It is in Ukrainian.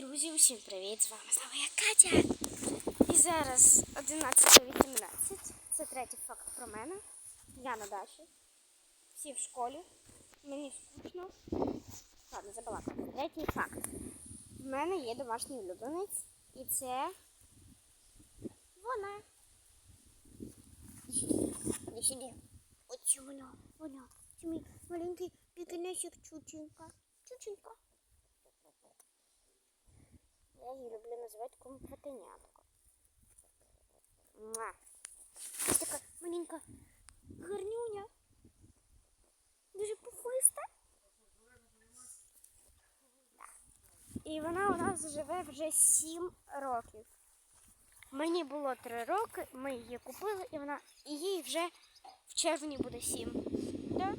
Друзі, усім привіт! З вами знову я Катя. І зараз 11.18. Це третій факт про мене. Я на дачі. Всі в школі. Мені скучно. Ладно, забалакала. Третій факт. В мене є домашній улюбленець. І це вона. Іди сюди. Оцю вона. Вона. Це мій маленький пікінесик чученька. Чученька. Я її люблю називати компотенятко. Ось така маленька гарнюня. Дуже пухлиста. І вона у нас живе вже 7 років. Мені було 3 роки, ми її купили, і вона і їй вже в червні буде 7. Да?